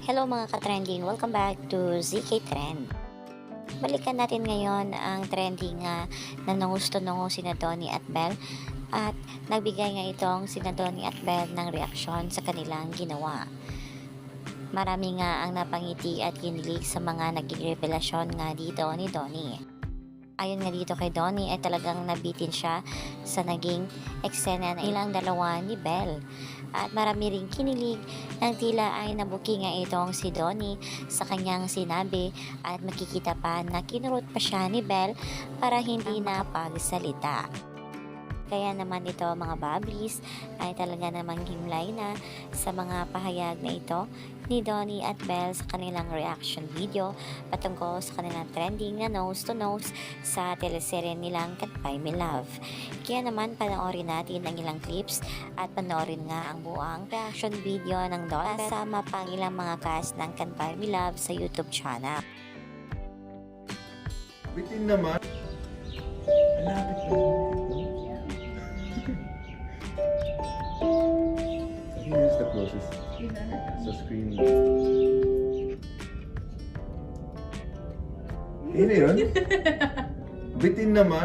Hello mga ka-trending, welcome back to ZK Trend. Balikan natin ngayon ang trending nga na nangusto nungo sina Donnie at Belle at nagbigay nga itong sina Donnie at Belle ng reaksyon sa kanilang ginawa. Marami nga ang napangiti at kinilig sa mga naging revelasyon nga dito ni Donnie. Ayon nga dito kay Donnie ay talagang nabitin siya sa naging eksena ng ilang dalawa ni Belle. At marami ring kinilig nang tila ay nabuki nga itong si Donnie sa kanyang sinabi at makikita pa na kinurot pa siya ni Belle para hindi na pagsalita. Kaya naman ito mga bablis ay talaga namang himlay na sa mga pahayag na ito ni Donnie at Belle sa kanilang reaction video patungkol sa kanilang trending na nose to nose sa teleserye nilang Buy Me Love. Kaya naman panoorin natin ang ilang clips at panoorin nga ang buang reaction video ng Donnie kasama pang ilang mga cast ng Buy Me Love sa YouTube channel. Bitin naman. Here's the closest sa screen. Yun na yun. Bitin naman.